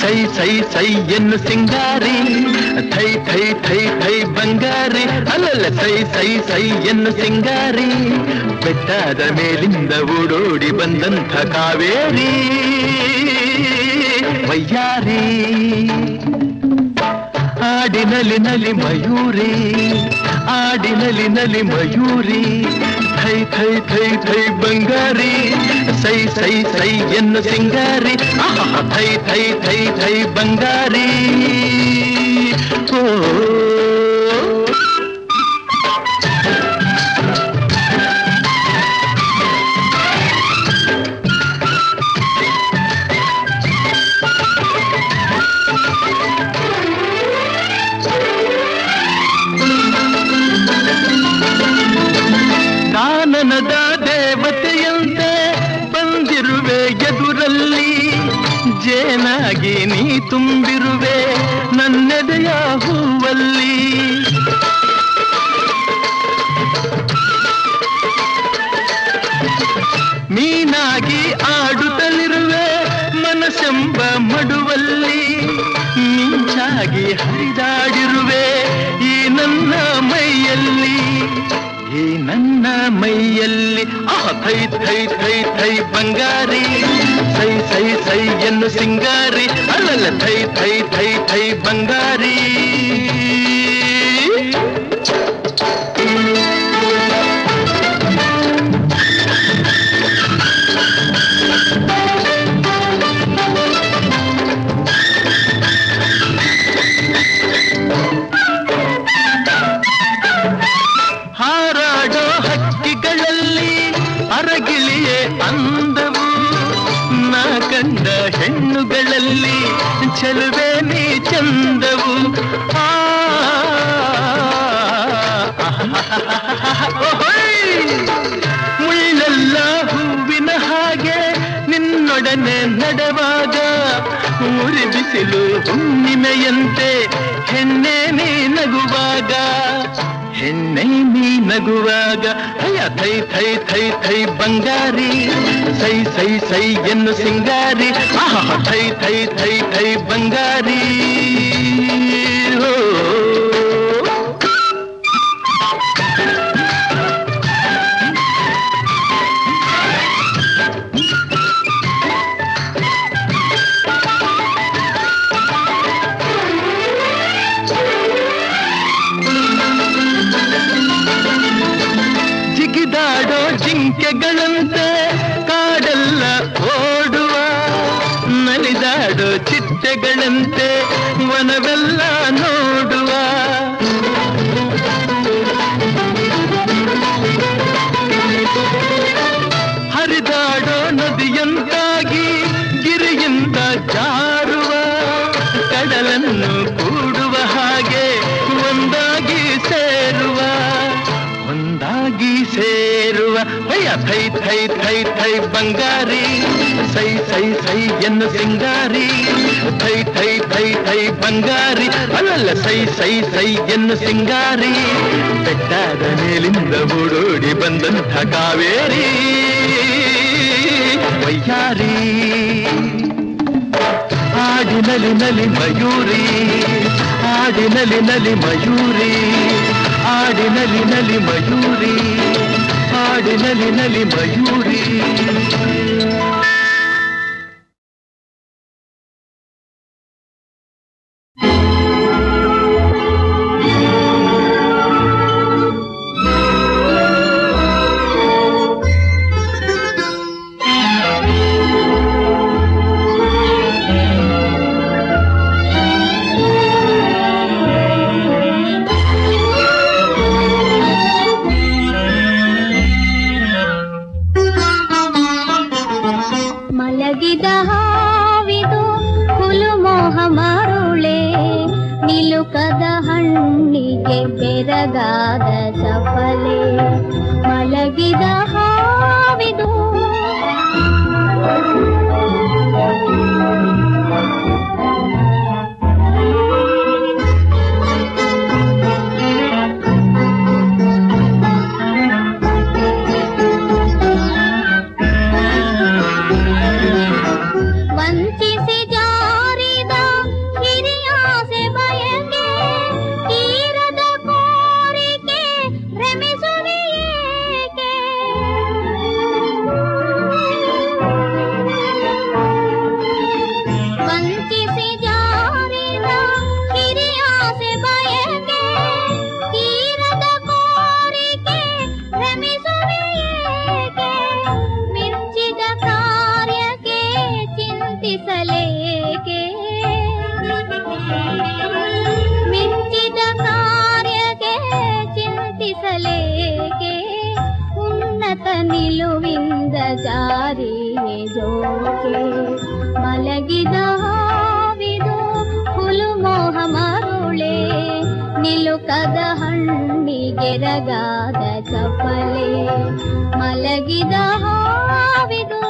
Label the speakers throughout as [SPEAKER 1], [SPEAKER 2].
[SPEAKER 1] ಸೈ ಸೈ ಸೈ ಎನ್ನು ಸಿಂಗಾರಿ ಥೈ ಥೈ ಥೈ ಥೈ ಬಂಗಾರಿ ಅಲ್ಲಲ್ಲ ಸೈ ಸೈ ಸೈ ಎನ್ನು ಸಿಂಗಾರಿ ಬೆಟ್ಟದ ಮೇಲಿಂದ ಓಡೋಡಿ ಬಂದಂಥ ಕಾವೇರಿ ವಯ್ಯಾರಿ ಆಡಿನಲಿ ನಲಿ ಮಯೂರಿ ಆಡಿನಲಿ ನಲಿ ಮಯೂರಿ ಥೈ ಥೈ ಥೈ ಥೈ ಬಂಗಾರಿ ಸೈ ಸೈ ಸೈ ಎನ್ನು ಸಿಂಗಾರಿ ಆಹಾ, ಥೈ ಥೈ ಥೈ ಥೈ ಬಂಗಾರಿ ಓ ಕಾನನದ ತುಂಬಿರುವೆ ನನ್ನೆದೆಯ ಹೂವಲ್ಲಿ. ಮೀನಾಗಿ ಆಡುತ್ತಲಿರುವೆ ಮನಸ್ಸೆಂಬ ಮಡುವಲ್ಲಿ. ಮಿಂಚಾಗಿ ಹರಿದಾಡಿರುವೆ ಈ ನನ್ನ ಮೈಯಲ್ಲಿ. ಈ ನನ್ನ ಮೈಯಲ್ಲಿ ಆ ಥೈ ಥೈ ಥೈ ಥೈ ಬಂಗಾರಿ. ಸೈ ಸೈ ಸೈ ಎನ್ನು ಸಿಂಗಾರಿ. ಅಲ್ಲಲ್ಲ ಥೈ ಥೈ ಥೈ ಥೈ ಬಂಗಾರಿ. ನಿನ್ನೊಡನೆ ನಡವಾಗ ಊರಿ ಬಿಸಿಲು ಹುಣ್ಣಿಮೆಯಂತೆ ಹೆಣ್ಣೆ ನೀ ನಗುವಾಗ, ಹೆಣ್ಣೆ ನೀ ನಗುವಾಗ ಅಯ್ಯ ಥೈ ಥೈ ಥೈ ಥೈ ಬಂಗಾರಿ, ಸೈ ಸೈ ಸೈ ಎನ್ನು ಸಿಂಗಾರಿ, ಆಹ, ಥೈ ಥೈ ಥೈ ಥೈ ಬಂಗಾರಿ. ಜಿಂಕೆಗಳಂತೆ ಕಾಡೆಲ್ಲ ಓಡುವ ನಲಿದಾಡೋ ಚಿಟ್ಟೆಗಳಂತೆ ವನವೆಲ್ಲ ಥೈ ಥೈ ಥೈ ಬಂಗಾರಿ ಸೈ ಸೈ ಸೈ ಎನ್ನು ಸಿಂಗಾರಿ ಥೈ ಥೈ ಥೈ ಥೈ ಬಂಗಾರಿ ಅಲ್ಲಲ್ಲ ಸೈ ಸೈ ಸೈ ಎನ್ನು ಸಿಂಗಾರಿ ಬೆಟ್ಟದ ಮೇಲಿಂದ ಓಡೋಡಿ ಬಂದಂಥ ಕಾವೇರಿ ವಯ್ಯಾರಿ ಆಡಿನಲಿ ನಲಿ ಮಯೂರಿ ಆಡಿನಲಿ ನಲಿ ಮಯೂರಿ ಆಡಿನಲಿ ನಲಿ ಮಯೂರಿ
[SPEAKER 2] పాడిన నలి మయూరి. ನಿಲುವಿಂದ ಜಾರಿಯೇ ಜೋಕೆ ಮಲಗಿದ ಹಾವಿದು ಹುಲು ಮೋಹ ಮರುಳೆ ನಿಲುಕದ ಹಣ್ಣಿಗೆರಗಾದ ಚಪಲೆ ಮಲಗಿದ ಹಾವಿದು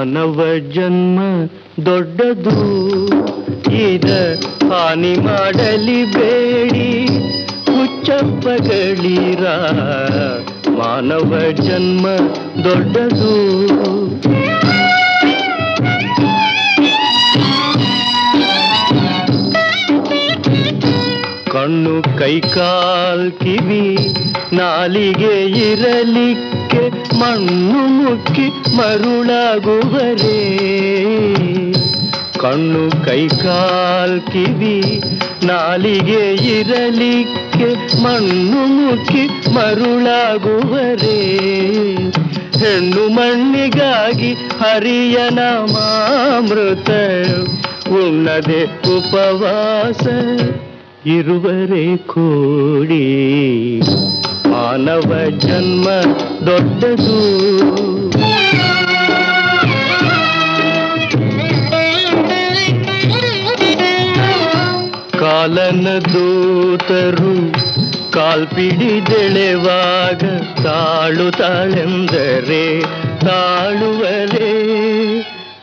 [SPEAKER 3] ಮಾನವ ಜನ್ಮ ದೊಡ್ಡದು. ಇದ ಹಾನಿ ಮಾಡಲಿ ಬೇಡಿ, ಹುಚ್ಚಪ್ಪಗಳಿರ ಮಾನವ ಜನ್ಮ ದೊಡ್ಡದು. ಕಣ್ಣು ಕೈಕಾಲ್ ಕಿವಿ, ನಾಲಿಗೆ ಇರಲಿಕ್ಕೆ ಮಣ್ಣು ಮುಕ್ಕಿ ಮರುಳಾಗುವರೇ. ಕಣ್ಣು ಕೈಕಾಲ್ ಕಿವಿ, ನಾಲಿಗೆ ಇರಲಿಕ್ಕೆ ಮಣ್ಣು ಮುಕ್ಕಿ ಮರುಳಾಗುವರೇ. ಹೆಣ್ಣು ಮಣ್ಣಿಗಾಗಿ ಹರಿಯನ ಮಾಮೃತ ಉಣ್ಣದೆ ಉಪವಾಸ ಇರುವರೆ ಕೂಡಿ. ಮಾನವ ಜನ್ಮ ದೊಡ್ಡದು. ಕಾಲನ ದೂತರು ಕಾಲ್ಪಿಡಿದೆಳೆವಾಗ ತಾಳು ತಾಳೆಂದರೆ ತಾಳುವರೇ.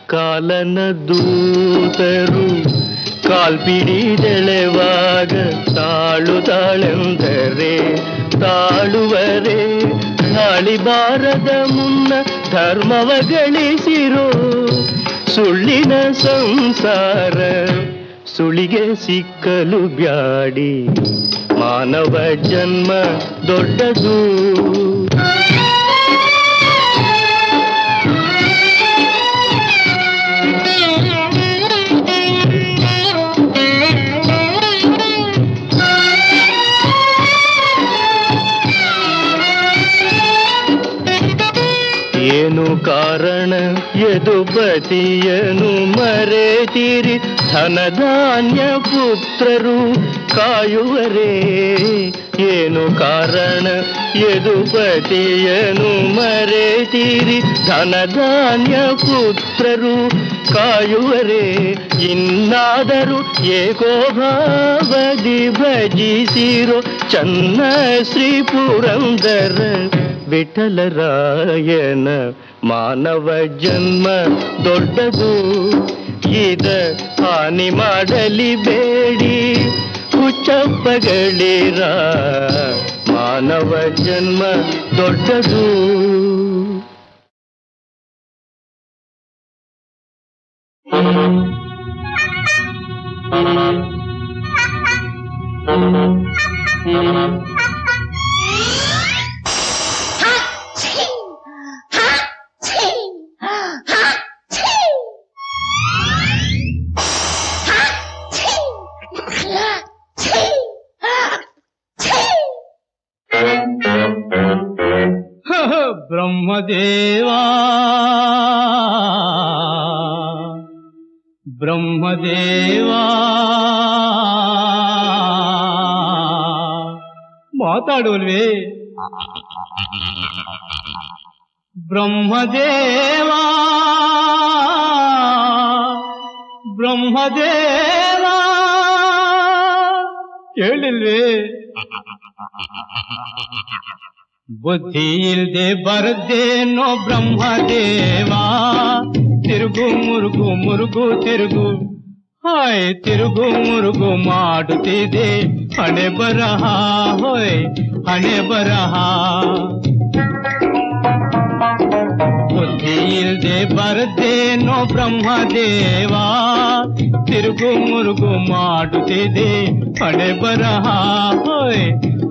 [SPEAKER 3] ಕಾಲನ ದೂತರು ಕಾಲ್ಪಿಡಿದೆಳೆವಾಗ ತಾಳು ತಾಳೆಂದರೆ ತಾಳುವರೆ ತಾಳಿಬಾರದ ಮುನ್ನ ಧರ್ಮವ ಗಳಿಸಿರೋ ಸುಳ್ಳಿನ ಸಂಸಾರ ಸುಳಿಗೆ ಸಿಕ್ಕಲು ಬ್ಯಾಡಿ ಮಾನವ ಜನ್ಮ ದೊಡ್ಡದು. ಕಾರಣ ಯದುಪತಿಯನು ಮರೆತಿರಿ ಧನಧಾನ್ಯ ಪುತ್ರರು ಕಾಯುವರೇ. ಏನು ಕಾರಣ ಯದುಪತಿಯನು ಮರೆತಿರಿ ಧನಧಾನ್ಯ ಪುತ್ರರು
[SPEAKER 4] ಕಾಯುವರೆ. ಇನ್ನಾದರೂ ಏಕೋಭಾವದಿ ಭಜಿಸಿರೋ ಚನ್ನ ಶ್ರೀ ಪುರಂದರ ವಿಠಲರಾಯನ ಮಾನವ ಜನ್ಮ ದೊಡ್ಡದು. ಇದ ಹಾನಿ ಮಾಡಲಿ ಬೇಡಿ. ಹುಚ್ಚಪ್ಪಗಳಿರ ಮಾನವ ಜನ್ಮ ದೊಡ್ಡದು.
[SPEAKER 5] ಬ್ರಹ್ಮದೇವಾ ಬ್ರಹ್ಮದೇವಾ ಮಾತಾಡುವಲ್ವೇ ಬ್ರಹ್ಮದೇವಾ ಬ್ರಹ್ಮದೇವಾ ಕೇಳಿಲ್ವೇ ಬುದ್ಧಿ ಇಲ್ದೆ ಬರದೇನೋ ಬ್ರಹ್ಮದೇವಾ ತಿರುಗು ಮುರುಗು ಮುರುಗು ತಿರುಗು ಹಾಯ್ ತಿರುಗು ಮುರುಗು ಮಾಡುತ್ತಿದೆ ಹಣೆ ಬರಹ ಹೋಯ್ ಹಣೆ ಬರಹ ಬುದ್ಧಿ ಇಲ್ದೆ ಬರದೇನೋ ಬ್ರಹ್ಮದೇವಾ ತಿರುಗು ಮುರುಗು ಮಾಡುತ್ತಿದೆ ಹಣೆ ಬರಹ ಹೋಯ್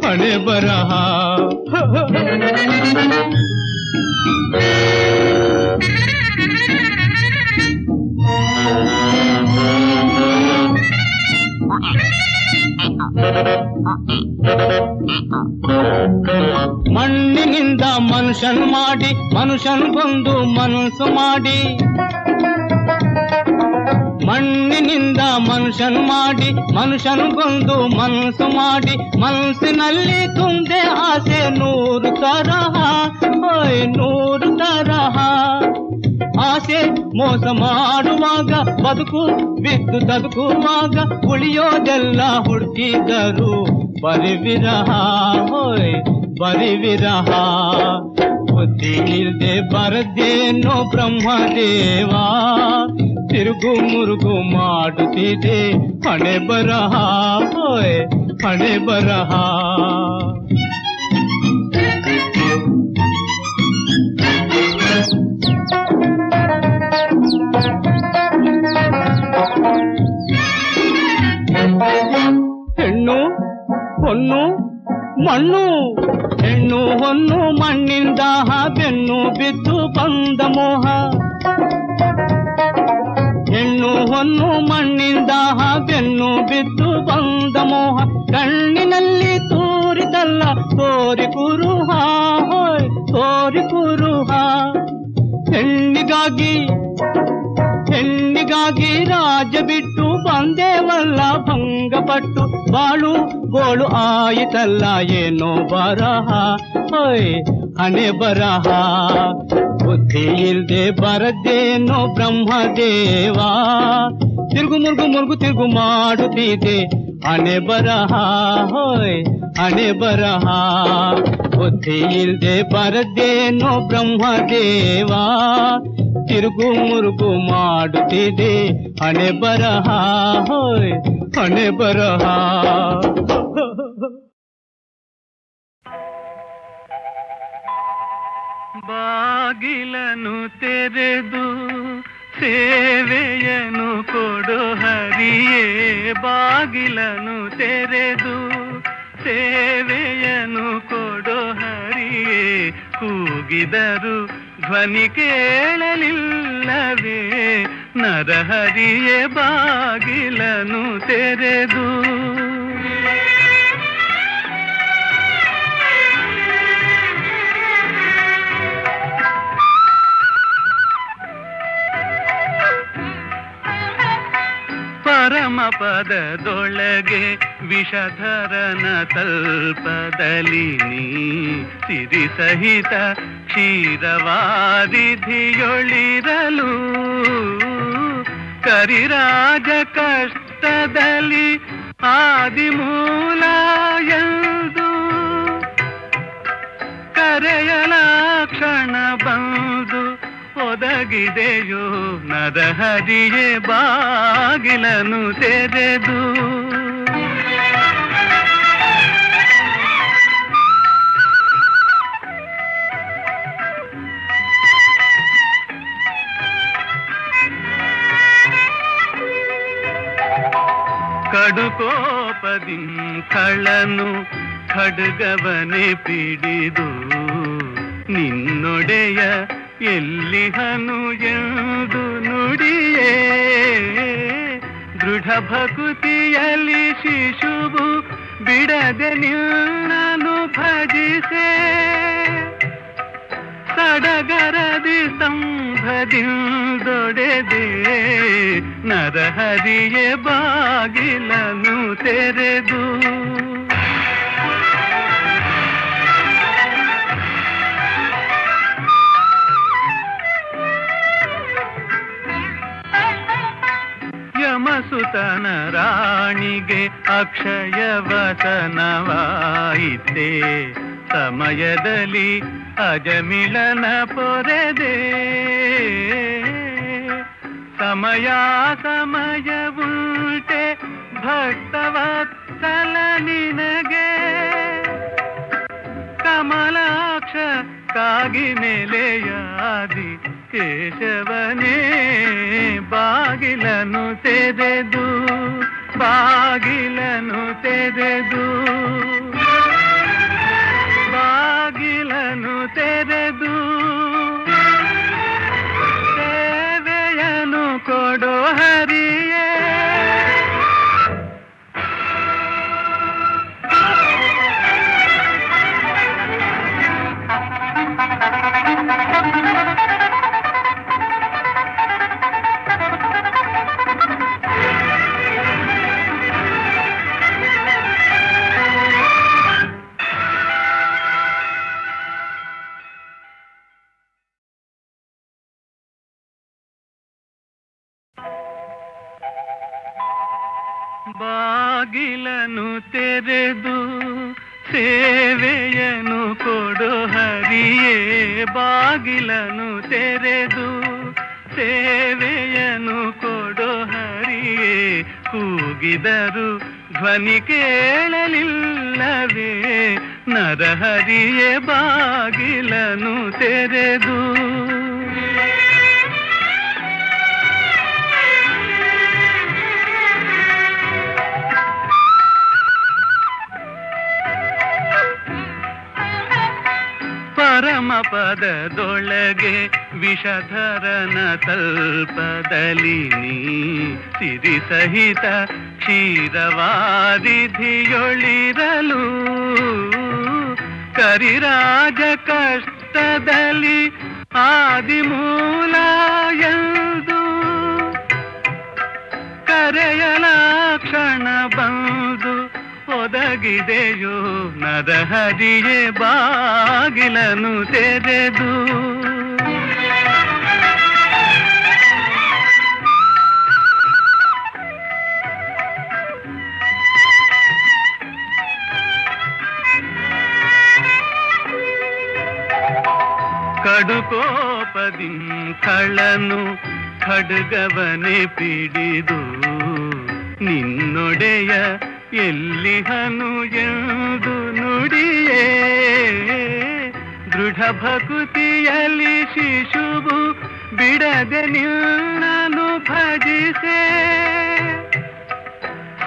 [SPEAKER 5] ಹಣೆ ಬರಹ ಮಣ್ಣಿನಿಂದ ಮನುಷ್ಯನ್ ಮಾಡಿ ಮನುಷ್ಯನ್ ಕೊಂದು ಮನಸ್ಸು ಮಾಡಿ ಮಣ್ಣಿನಿಂದ ಮನುಷ್ಯನ್ ಮಾಡಿ, ಮನುಷ್ಯನ್ ಕೊಂದು ಮನಸ್ಸು ಮಾಡಿ ಮನಸ್ಸಿನಲ್ಲಿ ತುಂದೆ ಆಸೆ ನೂರು ತರಹ ನೂರು ತರಹ. ಆಸೆ ಮೋಸ ಮಾಡುವಾಗ ಬದುಕು, ಬಿದ್ದು ತದುಕುವಾಗ ಉಳಿಯೋದೆಲ್ಲ ಹುಡುಕಿದರು ಬರಿವಿರಹ ಹೋಯ್ ಬರಿವಿರಹ ಬುದ್ಧಿ ಇಲ್ದೆ ಬರದೇನೋ ಬ್ರಹ್ಮದೇವಾ. ತಿರುಗು ಮುರುಗು ಮಾಡುತ್ತಿದೆ. ಹಣೆ ಬರಹ ಹಣೆ ಬರಹ. ಹೆಣ್ಣು ಹೊನ್ನು ಮಣ್ಣು. ಹೆಣ್ಣು ಹೊನ್ನು ಮಣ್ಣಿಂದ ಬೆನ್ನು ಬಿದ್ದು ಬಂದ ಮೋಹ. ಹೆಣ್ಣು ಹೊನ್ನು ಮಣ್ಣಿಂದ ಬೆನ್ನು ಬಿದ್ದು ಬಂದ ಮೋಹ. ಕಣ್ಣಿನಲ್ಲಿ ತೋರಿದಲ್ಲ, ತೋರಿ ಕುರುಹ ತೋರಿ ಕುರುಹ. ಹೆಣ್ಣಿಗಾಗಿ ಹೆಣ್ಣಿಗಾಗಿ ರಾಜ ಬಿಟ್ಟು ಬಂದೇವಲ್ಲ, ಭಂಗಪಟ್ಟು ಬಾಳು ಗೋಳು ಆಯಿತಲ್ಲ, ಏನೋ ಬರಹ. ಹೊಯ್ ಹಣೆ ಬರಹ ಬುದ್ಧಿ ಇಲ್ದೆ ಬರದೇನೋ ಬ್ರಹ್ಮದೇವಾ ತಿರುಗು ಮುರುಗು ಮುರುಗು ತಿರುಗು ಮಾಡುತ್ತಿದೆ ಹಣೆ ಬರಹ ಹೋಯ್ ಹಣೆ ಬರಹ ಬುದ್ಧಿ ಇಲ್ದೆ ಬರದೇನೋ ಬ್ರಹ್ಮದೇವಾ ತಿರುಗು ಮುರುಗು ಮಾಡುತ್ತಿದೆ ಹಣೆ ಬರಹ ಹೋಯ್ ಹಣೆ ಬರಹ
[SPEAKER 4] ಬಾಗಿಲನು ತೆರೆದು ಸೇವೆಯನು ಕೊಡು ಹರಿಯೇ. ಬಾಗಿಲನು ತೆರೆದು ಸೇವೆಯನು ಕೊಡು ಹರಿಯೇ. ಕೂಗಿದರು ಧ್ವನಿ ಕೇಳಲಿಲ್ಲವೇ. ನರಹರಿಯೇ ಬಾಗಿಲನು ತೆರೆದು ಪರಮ ಪದದೊಳಗೆ ವಿಷಧರನ ತಲ್ಪದಲ್ಲಿ ನೀ ಸಿರಿ ಸಹಿತ ಕ್ಷೀರವಾದಿಧಿಯೊಳಿರಲು. ಕರಿರಾಜ ಕಷ್ಟದಲ್ಲಿ ಆದಿಮೂಲ ಎಂದು ಕರೆಯಲ ಕ್ಷಣ ಬಂದು ಒದಗಿದೆಯೋ ನರಹರಿಯೇ ಬಾಗಿಲನು ತೆರೆದು. ಕಳನು ಖಡ್ಗವನೆ ಪಿಡಿದು. ನಿನ್ನೊಡೆಯ ಎಲ್ಲಿಹನು ಎಂದು ನುಡಿಯೇ? ದೃಢ ಭಕುತಿಯಲ್ಲಿ ಶಿಶುವು ಬಿಡದೆ ನಿನ್ನನು ಭಜಿಸೆ? ಸಡಗರದಿ ಸಂಭದಿಂದೊಡೆದೆ ನರಹರಿಯೇ ಬಾಗಿಲನು ತೆರೆದು ಯಮಸುತನ ರಾಣಿಗೆ ಅಕ್ಷಯ ವಚನವಾಯಿತೆ. ಸಮಯದಲ್ಲಿ ಅಜಮಿಳನ ಪೊರೆದೆ. ಸಮಯ ಸಮಯವುಂಟೆ ಭಕ್ತವತ್ಸಲ ನಿನಗೆ ಕಮಲಾಕ್ಷ ಕಾಗಿ ಕೇಶವನೇ ಬಾಗಿಲನು ತೆರೆದು ಬಾಗಿಲನು ತೆರೆದು ಬಾಗಿಲನು ತೆರೆದು ಸೇವೆಯನು ಕೊಡು ಹರಿಯೇ ಬಾಗಿಲನು ತೆರೆದು ಸೇವೆಯನು ಕೊಡು ಹರಿಯೇ ಕೂಗಿದರು ಧ್ವನಿ ಕೇಳಲಿಲ್ಲವೇ ನರಹರಿಯೇ ಬಾಗಿಲನು ತೆರೆದು ಪರಮ ಪದದೊಳಗೆ ವಿಷಧರನ ತಲ್ಪದಲ್ಲಿ ನೀ ಸಿರಿ ಸಹಿತ ಕ್ಷೀರವಾದಿಧಿಯೊಳಿರಲು. ಕರಿರಾಜ ಕಷ್ಟದಲ್ಲಿ ಆದಿಮೂಲ ಎಂದು ಕರೆಯಲ ಕ್ಷಣ ಬಂದು ಒದಗಿದೆಯೋ ನರಹರಿಯೇ ಬಾಗಿಲನು ತೆರೆದು. ಕಡುಕೋಪದಿ ಕಳನು ಖಡ್ಗವನೆ ಪಿಡಿದು. ನಿನ್ನೊಡೆಯ ಎಲ್ಲಿಹನು ಎಂದು ನುಡಿಯೇ? ದೃಢ ಭಕುತಿಯಲ್ಲಿ ಶಿಶುವು ಬಿಡದೆ ನಿನ್ನನು ಭಜಿಸೆ?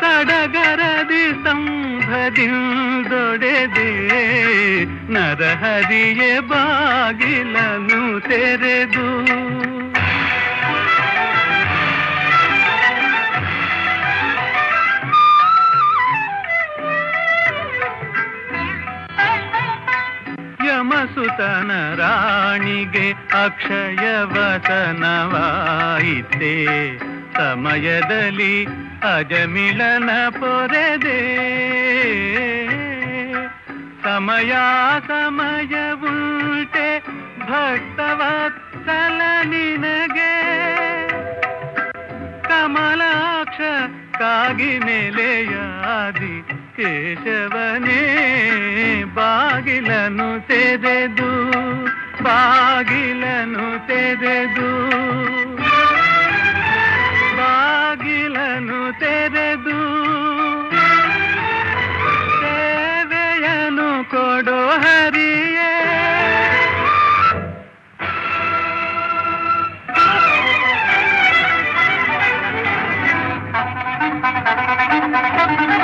[SPEAKER 4] ಸಡಗರದಿ ಸಂಭದಿಂದೊಡೆದೆ ನರಹರಿಯೇ ಬಾಗಿಲನು ತೆರೆದು ಯಮಸುತನ ರಾಣಿಗೆ ಅಕ್ಷಯ ವಸನವಾಯಿತೆ ಸಮಯದಲ್ಲಿ ಅಜಮಿಳನ ಪೊರೆದೆ. ಸಮಯ ಸಮಯ ಉಂಟೆ ಭಕ್ತವತ್ಸಲ ನಿನಗೆ. ಕಮಲಾಕ್ಷ ಕಾಗಿ ನೆಲೆಯಾದಿ ಕೇಶವನೇ ಬಾಗಿಲನು ತೆರೆದು ಬಾಗಿಲನು ತೆರೆದು ಬಾಗಿಲನು ತೆರೆದು ಸೇವೆಯನು ಕೊಡೋ ಹರಿಯೇ Thank you.